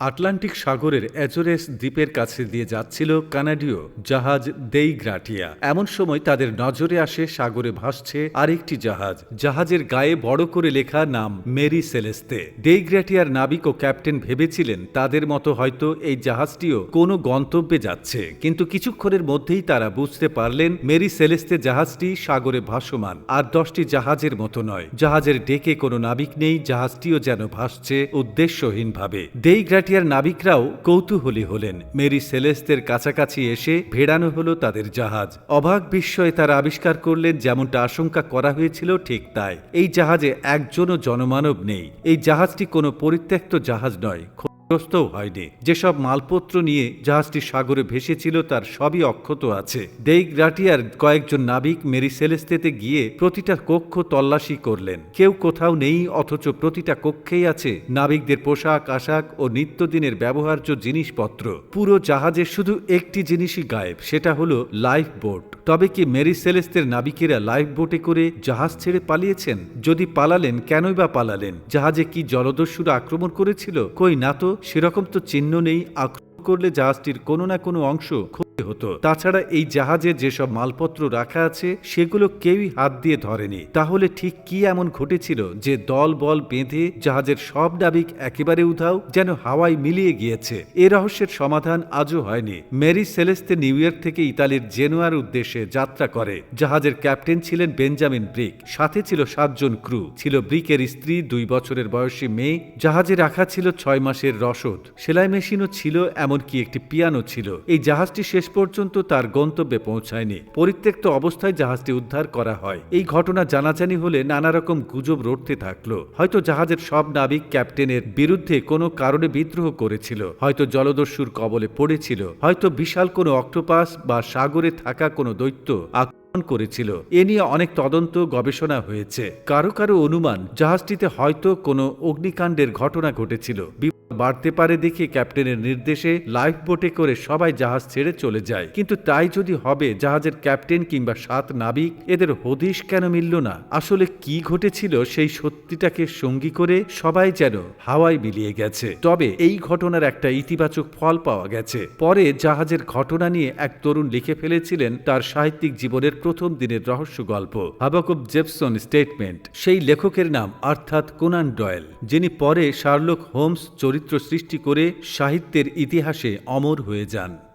Atlantic সাগরের অ্যাজোরেস দ্বীপের কাছে দিয়ে যাচ্ছিল কানাডীয় জাহাজ দেই গ্রাটিয়া এমন সময় তাদের নজরে আসে, সাগরে ভাসছে আরেকটি জাহাজ। জাহাজের গায়ে বড় করে লেখা নাম মেরি সেলেস্তে। দেই গ্রাটিয়ার নাবিক ও ক্যাপ্টেন ভেবেছিলেন তাদের মতো হয়তো এই জাহাজটিও কোনো গন্তব্যে যাচ্ছে। কিন্তু কিছুক্ষণের মধ্যেই তারা বুঝতে পারলেন, মেরি সেলেস্তে জাহাজটি সাগরে ভাসমান। আর দশটি জাহাজের মতো নয়। জাহাজের ডেকে কোনো নাবিক নেই, জাহাজটিও যেন ভাসছে উদ্দেশ্যহীনভাবে। দেই গ্রাটিয়ার নাবিকরাও কৌতূহলী হলেন। মেরি সেলেস্তের কাছাকাছি এসে ভেড়ানো হলো তাদের জাহাজ। অবাক বিস্ময়ে তারা আবিষ্কার করলেন যেমনটা আশঙ্কা করা হয়েছিল ঠিক তাই। এই জাহাজে একজনও জনমানব নেই। এই জাহাজটি কোনো পরিত্যক্ত জাহাজ নয়। ক্ষতিগ্রস্তও হয়নি। যেসব মালপত্র নিয়ে জাহাজটি সাগরে ভেসেছিল, তার সবই অক্ষত আছে। দেই গ্রাটিয়ার কয়েকজন নাবিক মেরি সেলেস্তেতে গিয়ে প্রতিটা কক্ষ তল্লাশি করলেন। কেউ কোথাও নেই, অথচ প্রতিটা কক্ষেই আছে নাবিকদের পোশাক, আশাক ও নিত্যদিনের ব্যবহার্য জিনিসপত্র। পুরো জাহাজে শুধু একটি জিনিসই গায়েব, সেটা হলো লাইফ বোট। তবে কি মেরি সেলেস্তের নাবিকেরা লাইফ বোটে করে জাহাজ ছেড়ে পালিয়েছেন? যদি পালালেন, কেনই বা পালালেন? জাহাজে কি জলদস্যুরা আক্রমণ করেছিল? কই না তো? সেরকম তো চিহ্ন নেই আক্রমণ করলে জাহাজটির কোনো না কোনো অংশ হতো। তাছাড়া এই জাহাজে যেসব মালপত্র রাখা আছে, সেগুলো কেউই হাত দিয়ে ধরেনি। তাহলে ঠিক কি এমন ঘটেছিল যে দল বল বেঁধে জাহাজের সব নাবিক একেবারে উধাও যেন হাওয়ায় মিলিয়ে গিয়েছে? এ রহস্যের সমাধান আজও হয়নি। মেরি সেলেস্তে নিউ ইয়র্ক থেকে ইতালির জেনুয়ার উদ্দেশ্যে যাত্রা করে। জাহাজের ক্যাপ্টেন ছিলেন বেঞ্জামিন ব্রিক। সাথে ছিল সাতজন ক্রু। ছিল ব্রিকের স্ত্রী, দুই বছরের বয়সী মেয়ে। জাহাজে রাখা ছিল ছয় মাসের রসদ। সেলাই মেশিনও ছিল, এমনকি একটি পিয়ানো ছিল। এই জাহাজটি শেষ পর্যন্ত তার গন্তব্যে পৌঁছায়নি। পরিত্যক্ত অবস্থায় জাহাজটি উদ্ধার করা হয়। এই ঘটনা জানাজানি হলে নানা রকম গুজব রটতে থাকল। হয়তো জাহাজের সব নাবিক ক্যাপ্টেনের বিরুদ্ধে কোনো কারণে বিদ্রোহ করেছিল। হয়তো জলদস্যুর কবলে পড়েছিল। হয়তো বিশাল কোনো অক্টোপাস বা সাগরে থাকা কোনো দৈত্য করেছিল। এ নিয়ে অনেক তদন্ত গবেষণা হয়েছে। কারও কারও অনুমান, জাহাজটিতে হয়তো কোনো অগ্নিকাণ্ডের ঘটনা ঘটেছিল। বাড়তে পারে দেখে ক্যাপ্টেনের নির্দেশে লাইফ বোটে করে সবাই জাহাজ ছেড়ে চলে যায়। কিন্তু তাই যদি হবে, জাহাজের ক্যাপ্টেন কিংবা সাত নাবিক, এদের হদিশ কেন মিলল না? আসলে কি ঘটেছিল সেই সত্যিটাকে সঙ্গী করে সবাই যেন হাওয়ায় মিলিয়ে গেছে। তবে এই ঘটনার একটা ইতিবাচক ফল পাওয়া গেছে। পরে জাহাজের ঘটনা নিয়ে এক তরুণ লিখে ফেলেছিলেন তার সাহিত্যিক জীবনের প্রথম দিনের রহস্য গল্প হাবাকুব জেপসন স্টেটমেন্ট। সেই লেখকের নাম অর্থাৎ কোনান ডয়েল, যিনি পরে শার্লক হোমস চরিত্র সৃষ্টি করে সাহিত্যের ইতিহাসে অমর হয়ে যান।